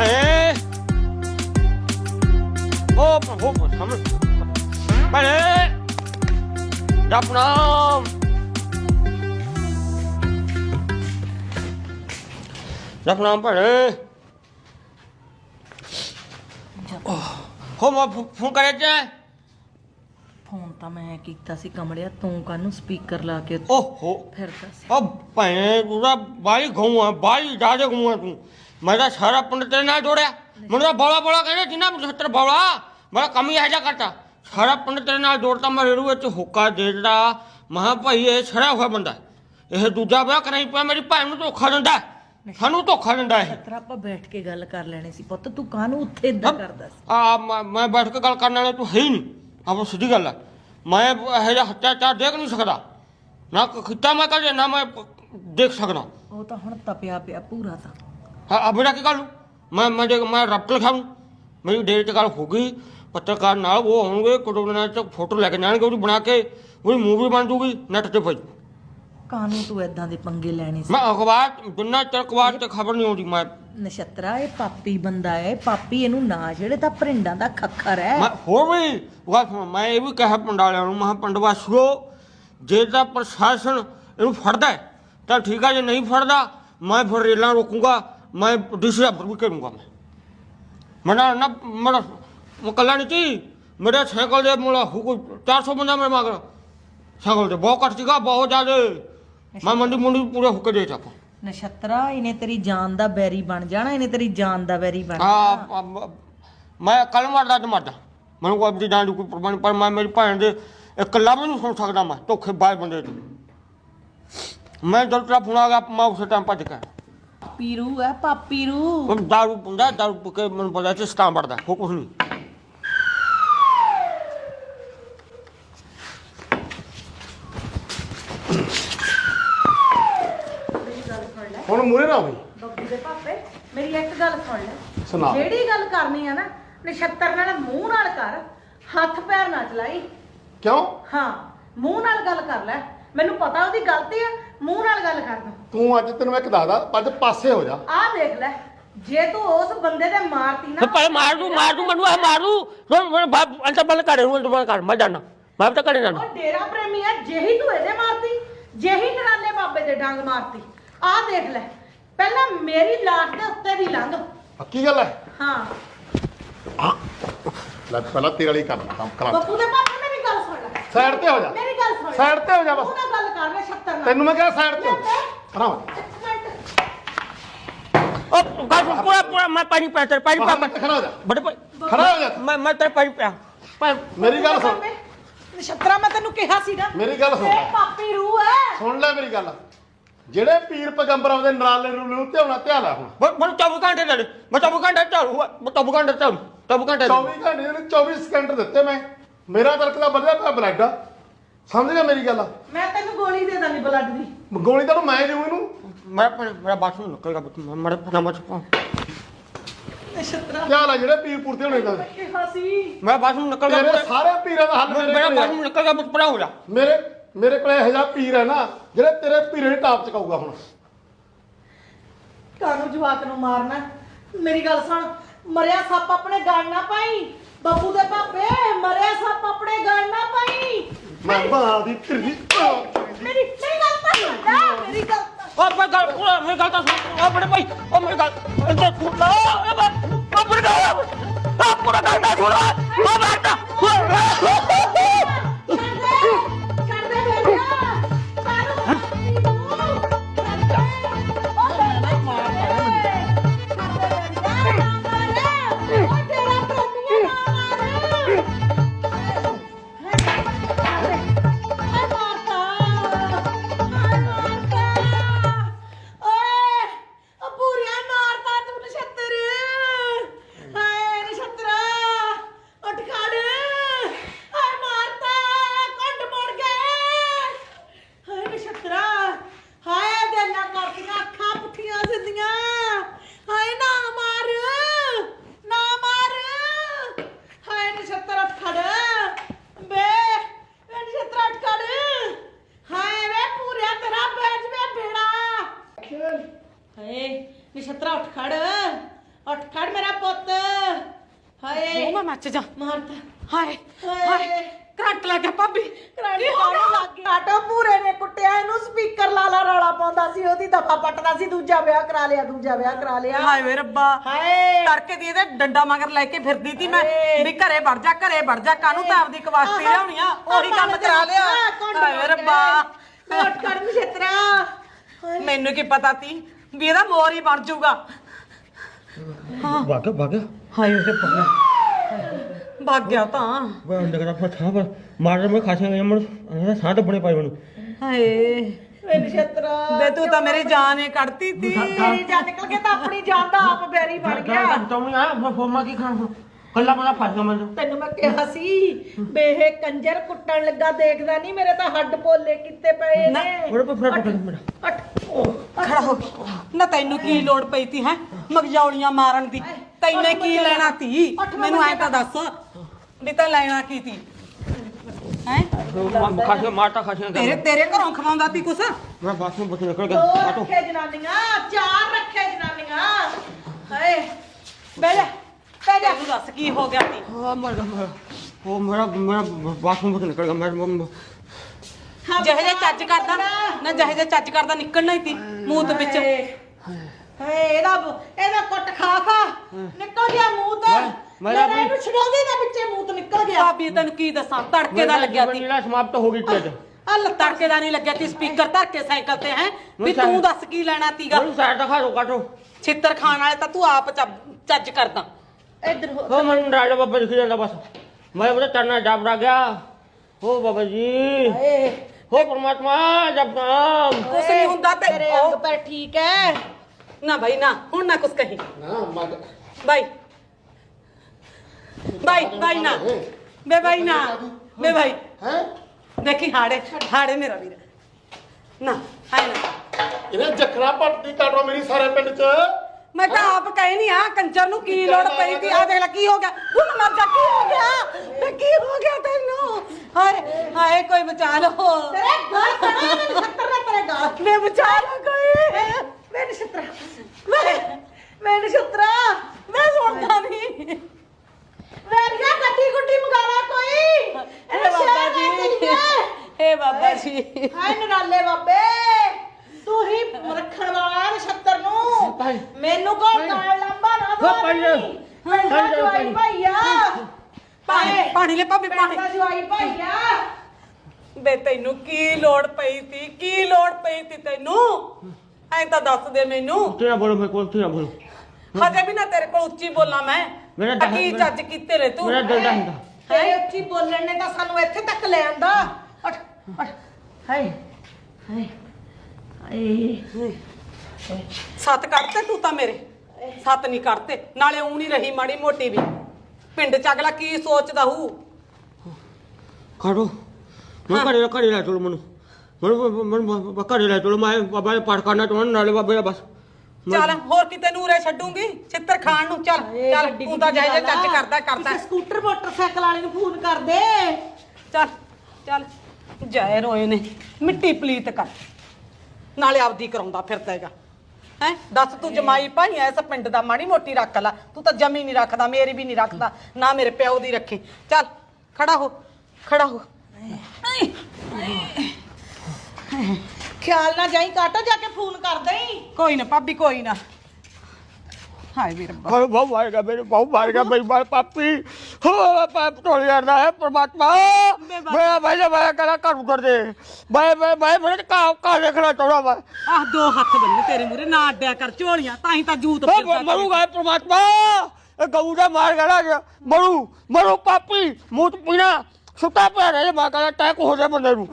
ਭੈਣੇ ਉਹ ਹੋ ਸਾਹਮਣੇ। ਭੈਣੇ ਜਪਨਾ ਜਪਨਾ ਭੈਣੇ। ਹੋ ਮੈਂ ਫੋਨ ਕਰੇ ਤੇ ਫੋਨ ਤਾਂ ਮੈਂ ਕੀਤਾ ਸੀ ਕਮਲਿਆ ਤੂੰ ਕਾਹਨੂੰ ਸਪੀਕਰ ਲਾ ਕੇ ਓਹੋ। ਫਿਰਦਾ ਸੀ? ਉਹ ਭੈਣੇ ਤੂੰ ਤਾਂ ਬਾਈ ਗਊ ਆ ਬਾਈ ਜਾਦੇ ਗਊ ਆ ਤੂੰ। ਮੈਂ ਤਾਂ ਸਾਰਾ ਪਿੰਡ ਤੇਰੇ ਨਾਲ ਜੋੜਿਆ। ਮੈਨੂੰ ਤਾਂ ਬੋਲਾ ਬੋਲਾ ਕਹਿੰਦੇ ਜਿੰਨਾ 75 ਬੋਲਾ ਬੜਾ ਕਮੀ ਇਹ ਜਾ ਕਰਤਾ। ਸਾਰਾ ਪਿੰਡ ਤੇਰੇ ਨਾਲ ਜੋੜਤਾ ਮੈਂ ਰੇੜੂ ਵਿੱਚ ਹੁੱਕਾ ਦੇ ਦਿੱਤਾ। ਮਹਾ ਭਾਈ ਇਹ ਛੜਿਆ ਹੋਇਆ ਬੰਦਾ ਇਹ ਦੂਜਾ ਵਿਆਹ ਕਰਾਈ ਪਿਆ ਮੇਰੀ ਭੈਣ ਨੂੰ ਧੋਖਾ ਦਿੰਦਾ। ਸਾਨੂੰ ਧੋਖਾ ਦਿੰਦਾ ਇਹ। ਤਰਾ ਆਪਾਂ ਬੈਠ ਕੇ ਗੱਲ ਕਰ ਲੈਣੀ ਸੀ। ਪੁੱਤ ਤੂੰ ਕਾਹਨੂੰ ਉੱਥੇ ਇਦਾਂ ਕਰਦਾ ਸੀ? ਆ ਮੈਂ ਮੈਂ ਬੈਠ ਕੇ ਗੱਲ ਕਰਨ ਵਾਲੇ ਤੂੰ ਹੈ ਹੀ ਨਹੀਂ। ਆਪੋ ਸਿੱਧੀ ਗੱਲ ਹੈ ਮੈਂ ਇਹ ਜਿਹਾ ਹੱਤਿਆਚਾਰ ਦੇਖ ਨਹੀਂ ਸਕਦਾ। ਨਾ ਕੀਤਾ ਮੈਂ ਕਦੇ ਨਾ ਮੈਂ ਦੇਖ ਸਕਦਾ। ਉਹ ਤਾਂ ਹੁਣ ਤਪਿਆ ਪਿਆ ਪੂਰਾ ਤਾਂ। ਹਾਂ ਅਬੜਾ ਕੀ ਗੱਲ ਮੈਂ ਮੈਂ ਜੇ ਮੈਂ ਰੱਬ ਲਿਖਾਉਂ ਮੇਰੀ ਡੇਟ ਤੇ ਗੱਲ ਹੋ ਗਈ। ਪੱਤਰਕਾਰ ਨਾਲ ਉਹ ਆਉਣਗੇ ਕੋਟੋਨਾ ਚ ਫੋਟੋ ਲੈ ਕੇ ਜਾਣਗੇ ਉਹਦੀ ਬਣਾ ਕੇ ਉਹਦੀ ਮੂਵੀ ਬਣ ਜੂਗੀ ਨੈਟ ਤੇ ਪਈ ਕਾਹਨੂੰ ਤੂੰ ਇਦਾਂ ਦੇ ਪੰਗੇ ਲੈਣੇ ਸੀ? ਮੈਂ ਅਖਬਾਰ ਜਿੰਨਾ ਚਿਰ ਅਖਬਾਰ ਤੇ ਖਬਰ ਨਹੀਂ ਆਉਂਦੀ ਮੈਂ ਨਛੱਤਰਾ ਇਹ ਪਾਪੀ ਬੰਦਾ ਹੈ ਪਾਪੀ ਇਹਨੂੰ ਨਾ ਜਿਹੜੇ ਤਾਂ ਭਰਿੰਡਾਂ ਦਾ ਖੱਖਰ ਹੈ। ਮੈਂ ਹੋਰ ਵੀ ਸੁਣ, ਮੈਂ ਇਹ ਵੀ ਕਿਹਾ ਪਿੰਡ ਵਾਲਿਆਂ ਨੂੰ ਮਹਾ ਪਿੰਡ ਵਾਸੀਓ ਜੇ ਤਾਂ ਪ੍ਰਸ਼ਾਸਨ ਇਹਨੂੰ ਫੜਦਾ ਤਾਂ ਠੀਕ ਹੈ ਜੇ ਨਹੀਂ ਫੜਦਾ ਮੈਂ ਫਿਰ ਰੇਲਾਂ ਰੋਕੂੰਗਾ। ਮੈਂ ਡੀਸੀ ਅਫਸਰ ਵੀ ਕਰੂੰਗਾ ਮੈਂ ਮਨਾ ਨਾ ਮੇਰਾ ਮੁਕੱਲਾ ਨਹੀਂ ਤੀ ਮੇਰੇ ਸਾਈਕਲ ਦੇ ਮੁਲਾ ਕੋਈ 400 ਬੰਦਾ ਮੇਰੇ ਮਗਰ। ਸਾਈਕਲ ਤੇ ਬਹੁਤ ਘੱਟ ਸੀਗਾ ਬਹੁਤ ਜ਼ਿਆਦਾ। ਮੈਂ ਮੰਡੀ ਮੁੰਡੀ ਪੂਰੇ ਹੁੱਕੇ ਦੇ ਤਾ ਨਛੱਤਰਾ ਇਹਨੇ ਤੇਰੀ ਜਾਨ ਦਾ ਬੈਰੀ ਬਣ ਜਾਣਾ ਇਹਨੇ ਤੇਰੀ ਜਾਨ ਦਾ ਬੈਰੀ ਬਣ ਆ ਮੈਂ ਕੱਲ ਮਰਦਾ ਤੇ ਮਰਦਾ ਮੈਨੂੰ ਕੋਈ ਆਪਣੀ ਜਾਨ ਦੀ ਕੋਈ ਪਰਵਾਹ ਨਹੀਂ ਪਰ ਮੈਂ ਮੇਰੀ ਭੈਣ ਦੇ ਇਕੱਲਾ ਵੀ ਨਹੀਂ ਸੁਣ ਸਕਦਾ ਮੈਂ ਧੋਖੇ ਬਾਜ਼ ਬੰਦੇ ਤੋਂ। ਮੈਂ ਜਦ ਤੇਰਾ ਫੋਨ ਆ ਗਿਆ ਮੈਂ ਉਸੇ ਟਾਈਮ ਭੱਜ ਗਿਆ। ਪੀਰੂ ਹੈ ਪਾਪੀ ਰੂ। ਉਹ ਦਾਰੂ ਪੁੰਦਾ ਦਾਰੂ ਪੀ ਕੇ ਮੈਨੂੰ ਪਤਾ ਸੀ ਸਟਾਂ ਵੜਦਾ ਹੋ ਕੁਛ ਨਹੀਂ। ਹੁਣ ਮੂਰੇ ਨਾ ਹੋਈ। ਬੱਬੂ ਦੇ ਪਾਪੇ ਮੇਰੀ ਇੱਕ ਗੱਲ ਸੁਣ ਲੈ। ਸੁਣਾ। ਜਿਹੜੀ ਗੱਲ ਕਰਨੀ ਆ ਨਾ ਨਛੱਤਰ ਨਾਲ ਮੂੰਹ ਨਾਲ ਕਰ ਹੱਥ ਪੈਰ ਨਾ ਚਲਾਈ। ਕਿਉਂ? ਹਾਂ ਮੂੰਹ ਨਾਲ ਗੱਲ ਕਰ ਲੈ। ਮੈਨੂੰ ਪਤਾ ਉਹਦੀ ਗਲਤੀ ਆ ਮੂੰਹ ਨਾਲ ਗੱਲ ਕਰ ਤੂੰ ਤੂੰ ਅੱਜ ਤੈਨੂੰ ਮੈਂ ਇੱਕ ਦੱਸਦਾ ਅੱਜ ਪਾਸੇ ਹੋ ਜਾ। ਆਹ ਦੇਖ ਲੈ ਜੇ ਤੂੰ ਉਸ ਬੰਦੇ ਦੇ ਮਾਰਤੀ ਨਾ ਪਰ ਮਾਰ ਦੂ ਮਾਰ ਦੂ ਮੈਨੂੰ ਇਹ ਮਾਰ ਦੂ। ਮੈਂ ਬਾਪ ਅੰਦਰ ਬੰਦ ਕਰ ਹੁਣ ਬੰਦ ਕਰ ਮੈਂ ਜਾਣਾ ਮੈਂ ਤਾਂ ਕਰੇ ਜਾਣਾ ਉਹ ਡੇਰਾ ਪ੍ਰੇਮੀ ਆ ਜਿਹੀ ਤੂੰ ਇਹਦੇ ਮਾਰਤੀ ਜਿਹੀ ਨਰਾਲੇ ਬਾਬੇ ਦੇ ਡੰਗ ਮਾਰਤੀ। ਆਹ ਦੇਖ ਲੈ ਪਹਿਲਾਂ ਮੇਰੀ ਲਾਟ ਦੇ ਉੱਤੇ ਦੀ ਲੰਘ। ਪੱਕੀ ਗੱਲ ਹੈ? ਹਾਂ। ਲੈ ਪਹਿਲਾਂ ਤੇਰੇ ਵਾਲੀ ਕਰਨਾ ਕੰਮ ਕਰਾ ਬੱਪੂ ਦੇ ਪਾਪਾ ਮੇਰੀ ਗੱਲ ਸੁਣ ਲੈ। ਸਾਈਡ ਤੇ ਹੋ ਜਾ। ਮੇਰੀ ਸਾਈਡ ਤੇ ਹੋ ਜਾ ਬਸ। ਤੂੰ ਨਾ ਗੱਲ ਕਰ ਲੈ ਛੱਤਰ ਨਾਲ। ਤੈਨੂੰ ਮੈਂ ਕਿਹਾ ਸਾਈਡ ਤੇ। ਹੋ ਖੜਾ ਹੋ। ਇੱਕ ਮਿੰਟ। ਉਹ ਗੱਲ ਸੁਣ, ਪੂਰਾ ਪੂਰਾ ਮੈਂ ਪਾਣੀ ਪਿਆ ਤੇਰੇ ਪਾਣੀ ਬਾਹਰ ਪਿਆ ਤੱਕ ਖੜਾ ਹੋ ਜਾ। ਬੜੇ ਭਾਈ ਖੜਾ ਹੋ ਜਾ। ਮੈਂ ਮੈਂ ਤੇਰੇ ਪਾਣੀ ਪਿਆ। ਭਾਈ ਮੇਰੀ ਗੱਲ ਸੁਣ। ਨਛੱਤਰਾ ਮੈਂ ਤੈਨੂੰ ਕਿਹਾ ਸੀ ਨਾ। ਮੇਰੀ ਗੱਲ ਸੁਣ। ਇਹ ਲੈ ਪਾਪੀ ਰੂਹ ਹੈ। ਸੁਣ ਲੈ ਮੇਰੀ ਗੱਲ। ਜਿਹੜੇ ਪੀਰ ਪੈਗੰਬਰ ਆਉਂਦੇ ਨਰਾਲੇ ਨੂੰ ਨੂੰ ਧਿਆਉਣਾ ਧਿਆ ਲੈ ਹੁਣ। ਮੈਂ ਮੈਨੂੰ 24 ਘੰਟੇ ਦੇ ਦੇ। ਮੈਂ 24 ਘੰਟੇ ਚਾਲੂ ਮੈਂ 24 ਘੰਟੇ ਚਾਲੂ 24 ਘੰਟੇ ਦੇ 24 ਘੰਟੇ ਨੂੰ 24 ਸਕਿੰਟ ਦਿੱਤੇ ਮੈਂ। ਮੇਰਾ ਤੜਕਦਾ ਵਧਿਆ ਪਿਆ ਬਲੱਡ। ਆ ਸਮਝ ਗਿਆ ਮੇਰੀ ਗੱਲ? ਮੈਂ ਤੈਨੂੰ ਗੋਲੀ ਦੇ ਦਾਂਗੀ ਬਲੱਡ ਦੀ। ਗੋਲੀ ਤੈਨੂੰ ਮੈਂ ਦੇਉਂ ਇਹਨੂੰ। ਮੈਂ ਮੇਰਾ ਬਾਥਰੂਮ ਚ ਨਛੱਤਰਾ ਜਿਹੜੇ ਪੀਰ ਪੁਰਤੇ ਹੋਣੇ ਤਾਂ ਕਿਹਾ ਸੀ ਮੇਰਾ ਬਾਥਰੂਮ ਸਾਰੇ ਪੀਰਾਂ ਦਾ ਹੱਲ ਮੇਰੇ ਮੇਰਾ ਕੋਲ ਆ। ਬਾਥਰੂਮ ਨਿਕਲੇਗਾ ਮੁੱਤ ਪੜਾ ਹੋ ਜਾ। ਮੇਰੇ ਮੇਰੇ ਕੋਲ ਇਹੋ ਜਿਹਾ ਪੀਰ ਹੈ ਨਾ ਜਿਹੜੇ ਤੇਰੇ ਪੀਰੇ ਟਾਪ ਚਕਾਊਗਾ ਹੁਣ। ਕਾਨੂੰ ਜਵਾਕ ਨੂੰ ਮਾਰਨਾ? ਮੇਰੀ ਗੱਲ ਸੁਣ ਮਰਿਆ ਸੱਪ ਆਪਣੇ ਗਲ ਨਾ ਪਾਈ ਦੇ ਪਾਪੇ ਮਰਿਆ ਸੱਪ ਆਪਣੇ ਗਲ ਨਾ ਪਾਈ ਮੈਂ ਬਾਹ ਦੀ ਤੇਰੀ ਮੇਰੀ ਮੇਰੀ ਗੱਲ ਤਾਂ ਸੁਣ ਲੈ ਮੇਰੀ ਗੱਲ ਤਾਂ ਉਹ ਮੈਂ ਗੱਲ ਉਹ ਮੇਰੀ ਗੱਲ ਤਾਂ ਸੁਣ। ਉਹ ਬੜੇ ਭਾਈ ਉਹ ਮੇਰੀ ਗੱਲ ਉਹ ਮੈਂ ਉਹ ਬੜੇ ਗੱਲ ਉਹ ਪੂਰਾ ਗੱਲ ਨਾ ਸੁਣਾ ਉਹ ਬੈਠਾ ਉੱਠ ਖੜ ਮੇਰਾ ਪੁੱਤ। ਹਾਏ। ਉਹ ਮੈਂ ਮੱਚ ਜਾ। ਮਾਰਤਾ। ਹਾਏ ਹਾਏ। ਹਾਏ ਕਰੰਟ ਲੱਗ ਗਿਆ ਭਾਬੀ। ਕਰਾਂਡੀ ਕਾਹਨੂੰ ਲੱਗ ਗਿਆ। ਆਟੋ ਪੂਰੇ ਨੇ ਕੁੱਟਿਆ ਇਹਨੂੰ ਸਪੀਕਰ ਲਾ ਲਾ ਰੌਲਾ ਪਾਉਂਦਾ ਸੀ ਉਹਦੀ ਦਫਾ ਪੱਟਦਾ ਸੀ ਦੂਜਾ ਵਿਆਹ ਕਰਾ ਲਿਆ ਦੂਜਾ ਵਿਆਹ ਕਰਾ ਲਿਆ। ਹਾਏ ਵੇ ਰੱਬਾ। ਹਾਏ। ਤੜਕੇ ਦੀ ਇਹਦੇ ਡੰਡਾ ਮਗਰ ਲੈ ਕੇ ਫਿਰਦੀ ਸੀ ਮੈਂ। ਵੀ ਘਰੇ ਵੜ ਜਾ ਘਰੇ ਵੜ ਜਾ ਕਾਹਨੂੰ ਤਾਂ ਆਪਦੀ ਕਵਾਸਤੀ ਲਿਆਉਣੀ ਆ? ਉਹੀ ਕੰਮ ਕਰਾ ਲਿਆ। ਹਾਏ ਵੇ ਰੱਬਾ। ਕੋਟ ਕਰ ਨਛਤਰਾ ਮੈਨੂੰ ਕੀ ਪਤਾ ਸੀ ਵੀ ਇਹਦਾ ਮੋਰ ਹੀ ਬਣ ਜਾਊਗਾ। ਭਾਗ ਭਾਗ। ਹਾਏ ਵੇ ਰੱਬਾ ਭੱਗ ਗਿਆ ਤਾਂ। ਮੈਂ ਅੰਦਰ ਦਾ ਫਟਾ ਪਰ ਮਾਰ ਮੈਂ ਖਾਸਿਆ ਗਿਆ ਮਨ ਸਾਹ ਟੱਪਣੇ ਪਾਈ ਮੈਨੂੰ। ਹਾਏ। ਵੇ ਨਛਤਰਾ ਬੇ ਤੂੰ ਤਾਂ ਮੇਰੀ ਜਾਨ ਹੀ ਕੱਢਤੀ ਤੀ ਤੇਰੀ ਜਾਨ ਨਿਕਲ ਕੇ ਤਾਂ ਆਪਣੀ ਜਾਨ ਦਾ ਆਪ ਬੈਰੀ ਬਣ ਗਿਆ। ਤੂੰ ਆ ਫੋਮਾ ਕੀ ਖਾਣ ਕੱਲਾ ਮਲਾ ਫਸ ਗਿਆ ਮੈਨੂੰ। ਤੈਨੂੰ ਮੈਂ ਕਿਹਾ ਸੀ ਬੇ ਇਹ ਕੰਜਰ ਕੁੱਟਣ ਲੱਗਾ ਦੇਖਦਾ ਨਹੀਂ ਮੇਰੇ ਤਾਂ ਹੱਡ ਪੋਲੇ ਕੀਤੇ ਪਏ ਨੇ। ਉਹਦੇ ਪਰ ਫੜਾ ਪਕੜ ਮੇਰਾ ਅੱਠ ਖੜਾ ਹੋ ਨਾ ਤੈਨੂੰ ਕੀ ਲੋੜ ਪਈ ਤੀ ਹੈ? ਮਗਜੌਲੀਆਂ ਮਾਰਨ ਦੀ। ਤੈਨੇ ਕੀ ਲੈਣਾ ਤੀ? ਮੈਨੂੰ ਐ ਤਾਂ ਦੱਸ ਵੀ ਤਾਂ ਲੈਣਾ ਕੀ ਤੀ? ਹੈ? ਖਾਸਿਆ ਮਾਰਤਾ ਖਾਸਿਆ ਤੇਰੇ ਤੇਰੇ ਘਰੋਂ ਖਵਾਉਂਦਾ ਤੀ ਕੁਛ? ਮੈਂ ਬਾਥਰੂਮ ਬਚ ਨਿਕਲ ਗਿਆ। ਦੋ ਆਟੋ ਰੱਖੇ ਜਨਾਨੀਆਂ ਚਾਰ ਰੱਖੇ ਜਨਾਨੀਆਂ। ਹਾਏ ਬਹਿ ਜਾ ਬਹਿ ਜਾ। ਤੈਨੂੰ ਦੱਸ ਕੀ ਹੋ ਗਿਆ ਤੀ? ਹਾਂ ਮਰ ਗਿਆ ਮੇਰਾ ਉਹ ਮੇਰਾ ਮੇਰਾ ਬਾਥਰੂਮ ਬਚ ਨਿਕਲ ਗਿਆ। ਮੈਂ ਜਿਹੇ ਜੇ ਚੱਜ ਕਰਦਾ ਨਾ ਜਿਹੇ ਜੇ ਚੱਜ ਕਰਦਾ ਨਿਕਲਣਾ ਹੀ ਤੀ ਮੂੰਹ ਤੋਂ ਵਿੱਚ। ਹਾਏ ਇਹਦਾ ਇਹਦਾ ਕੁੱਟ ਖਾ ਖਾ ਨਿਕਲ ਗਿਆ ਮੂੰਹ ਤੇ। ਮੈਂ- ਮੈਂ ਮੇਰਾ ਆਪਣੀ- ਇਹਨੂੰ ਛਡਾਉਂਦੀ ਨਾ ਵਿੱਚੇ ਮੂੰਹ ਤੋਂ ਨਿਕਲ ਗਿਆ। ਭਾਬੀ ਤੈਨੂੰ ਕੀ ਦੱਸਾਂ ਤੜਕੇ ਦਾ ਲੱਗਿਆ ਤੀ ਨੀਲਾ ਸਮਾਪਤ ਹੋ ਗਈ ਤੀ ਅੱਜ ਆ ਤੜਕੇ ਦਾ ਨਹੀਂ ਲੱਗਿਆ ਤੀ ਸਪੀਕਰ ਧਰ ਕੇ ਸਾਈਕਲ ਤੇ ਹੈ ਵੀ ਤੂੰ ਦੱਸ ਕੀ ਲੈਣਾ ਤੀਗਾ ਮੈਨੂੰ ਸਾਈਡ ਦਿਖਾ ਦੋ ਕਾਟੋ ਛਿੱਤਰ ਖਾਣ ਵਾਲੇ ਤਾਂ ਤੂੰ ਆਪ ਚੱਬ- ਚੱਜ ਕਰਦਾ। ਇੱਧਰ ਹੋ ਹੋ ਮੈਨੂੰ ਰਾਜਾ ਬਾਬਾ ਦਿਖ ਜਾਂਦਾ ਬਸ। ਮੈਂ ਉਹਦੇ ਚਰਨਾਂ ਜਾਬੜਾ ਗਿਆ। ਹੋ ਬਾਬਾ ਜੀ। ਹਾਏ। ਹੋ ਪਰਮਾਤਮਾ ਜਪ ਨਾਮ। ਕੁਛ ਨਹੀਂ ਹੁੰਦਾ ਤੇ ਤੇਰੇ ਉਹ- ਅੰਗ ਪਰ ਠੀਕ ਹੈ ਨਾ ਭਾਈ ਨਾ ਹੁਣ ਨਾ ਕੁਛ ਕਹੀ। ਨਾ ਮਗ। ਭਾਈ ਭਾਈ ਭਾਈ ਨਾ। ਬੇ ਭਾਈ ਨਾ। ਬੇ ਭਾਈ ਹੈ। ਦੇਖੀ ਹਾੜੇ ਹਾੜੇ ਮੇਰਾ ਵੀਰ। ਨਾ ਹਾਏ ਨਾ। ਇਹਨੇ ਜਖਰਾ ਪੱਟੀ ਕਾਟੋ ਮੇਰੀ ਸਾਰੇ ਪਿੰਡ 'ਚ। ਮੈਂ ਤਾਂ ਆਪ ਕਹਿ ਨਹੀਂ ਆ ਕੰਜਰ ਨੂੰ ਕੀ ਲੋੜ ਪਈ ਤੀ ਆ ਦੇਖ ਲੈ ਕੀ ਹੋ ਗਿਆ? ਹੁਣ ਮਰ ਜਾ ਕੀ ਹੋ ਗਿਆ? ਕੀ ਹੋ ਤੈਨੂੰ ਹਾਏ ਹਾਏ ਕੋਈ ਬਚਾ ਲਓ। ਤੇਰੇ ਗਾਲ ਕੜਾ ਮੈਨੂੰ ਛੱਤਰ ਨਾ ਤੇਰੇ ਗਾਲ। ਬੇ ਬਚਾ ਲਓ ਕੋਈ। ਮੈਂ ਨਛਤਰਾ ਮੈਂ ਮੈਂ ਨਛਤਰਾ ਮੈਂ ਸੁਣਦਾ ਨਹੀਂ। ਵੇਰੀਆ ਗੱਡੀ ਗੁੱਡੀ ਮੰਗਾ ਲਾ ਕੋਈ। ਏ ਬਾਬਾ ਜੀ। ਏ ਬਾਬਾ ਜੀ। ਹਾਏ ਨਰਾਲੇ ਬਾਬੇ। ਤੂੰ ਹੀ ਰੱਖਣ ਵਾਲਾ ਨਛੱਤਰ ਨੂੰ। ਮੈਨੂੰ ਕੋ ਗਾਲ ਲੰਬਾ ਨਾ ਹੋ ਭਾਈ। ਭਾਈ। ਭਾਈਆ ਪਾਣੀ ਪਾਣੀ ਲੈ ਭਾਬੀ ਪਾਣੀ। ਪਾਣੀ ਜਵਾਈ ਭਾਈਆ ਬੇ ਤੈਨੂੰ ਕੀ ਲੋੜ ਪਈ ਤੀ ਕੀ ਲੋੜ ਪਈ ਤੀ ਤੈਨੂੰ? ਐਂ ਤਾਂ ਦੱਸ ਦੇ ਮੈਨੂੰ। ਤੇਰਾ ਬੋਲੋ ਮੈਂ ਕੋਲ ਤੇਰਾ ਬੋਲੋ। ਹਜੇ ਵੀ ਨਾ ਤੇਰੇ ਕੋਲ ਉੱਚੀ ਬੋਲਾਂ ਮੈਂ। ਮੇਰਾ ਆ ਦਹ- ਕੀ ਮੇਰਾ- ਚੱਜ ਕੀਤੇ ਰੇ ਤੂੰ? ਮੇਰਾ ਦਿਲ ਦਾ ਹੁੰਦਾ ਤੇਰੇ ਉੱਚੀ ਬੋਲਣ ਨੇ ਤਾਂ ਸਾਨੂੰ ਇੱਥੇ ਤੱਕ ਲੈ ਆਂਦਾ। ਉੱਠ। ਹਾਏ ਹਾਏ ਹਾਏ। ਸੱਤ ਕੱਢਤੇ ਤੂੰ ਤਾਂ ਮੇਰੇ। ਸੱਤ ਨਹੀਂ ਕੱਢਤੇ। ਨਾਲੇ ਊਂ ਨਹੀਂ ਰਹੀ ਮਾੜੀ ਮੋਟੀ ਵੀ। ਪਿੰਡ ਚ ਅਗਲਾ ਕੀ ਸੋਚਦਾ ਹੂ? ਖਾੜੋ। ਮੈਂ ਘਰੇ ਘਰੇ ਲੈ ਚਲੋ ਮੈਨੂੰ। ਮੈਨੂੰ ਮੈਨੂੰ ਘਰੇ ਲੈ ਚਲੋ। ਮੈਂ ਬਾਬਾ ਨੇ ਪਾਠ ਕਰਨਾ ਚਾਹੁੰਦਾ ਨਾਲੇ ਬਾਬੇ ਦਾ ਬਸ। ਚੱਲ ਹੋਰ ਕਿਤੇ ਨੂਰੇ ਛੱਡੂਗੀ? ਛਿੱਤਰ ਖਾਣ ਨੂੰ। ਚੱਲ ਚੱਲ ਤੂੰ ਤਾਂ ਜਿਹੇ ਚੱਜ ਕਰਦਾ ਕਰਦਾ। ਕਿਸੇ ਸਕੂਟਰ ਮੋਟਰਸਾਈਕਲ ਵਾਲੇ ਨੂੰ ਫੋਨ ਕਰ ਦੇ। ਚੱਲ ਚੱਲ। ਜਾਏ ਰੋਏ ਨੇ। ਮਿੱਟੀ ਪਲੀਤ ਕਰ। ਨਾਲੇ ਆਪਦੀ ਕਰਾਉਂਦਾ ਫਿਰਦਾ ਹੈਗਾ। ਹੈ? ਦੱਸ ਤੂੰ ਜਮਾਈ ਭਾਈ, ਐ ਇਸ ਪਿੰਡ ਦਾ ਮਾੜੀ ਮੋਟੀ ਰੱਖ ਲਾ। ਤੂੰ ਤਾਂ ਜਮੀ ਨਹੀਂ ਰੱਖਦਾ, ਮੇਰੀ ਵੀ ਨਹੀਂ ਰੱਖਦਾ, ਨਾ ਮੇਰੇ ਪਿਓ ਦੀ ਰੱਖੀ। ਚੱਲ, ਖੜਾ ਹੋ ਖੜਾ ਹੋ। ਖਿਆਲ ਨਾ ਜਾਈ ਕਾਟੋ ਜਾ ਕੇ ਫੋਨ ਕਰ ਦੇਈ ਕੋਈ ਨਾ ਭਾਬੀ, ਕੋਈ ਨਾ। ਹਾਏ ਵੀਰ ਰੱਬਾ ਹਾਂ ਬਹੁਤ ਮਾਰੇਗਾ ਮੇਰੇ ਬਹੁਤ ਮਾਰੇਗਾ ਮੇਰੀ ਮਾਰ ਪਾਪੀ। ਹੋ ਪਾਪ ਤੋੜ ਜਾਂਦਾ ਹੈ ਪਰਮਾਤਮਾ। ਮੇਰਾ ਭਾਈ ਮੈਂ ਕਰਾ ਕਰ ਉਤਰ ਦੇ ਮੈਂ ਮੈਂ ਮੈਂ ਮੇਰੇ ਕਾ ਕਾ ਦੇਖਣਾ ਚਾਹੁੰਦਾ ਮੈਂ ਆਹ ਦੋ ਹੱਥ ਬੰਨੇ ਤੇਰੇ ਮੂਰੇ ਨਾ ਅੱਡਿਆ ਕਰ ਝੋਲੀਆਂ ਤਾਂ ਹੀ ਤਾਂ ਜੂਤ ਓ ਫਿਰਦਾ ਮਰੂਗਾ ਇਹ ਪ੍ਰਮਾਤਮਾ। ਇਹ ਗਊ ਦਾ ਮਾਰ ਗੜਾ ਮਰੂ ਮਰੂ ਪਾਪੀ। ਮੂਤ ਪੀਣਾ ਸੁੱਤਾ ਪਿਆ ਰਹੇ ਮਾਂ ਕਹਿੰਦਾ ਟੈਕ ਹੋ ਜਾ ਬੰਦੇ ਨੂੰ।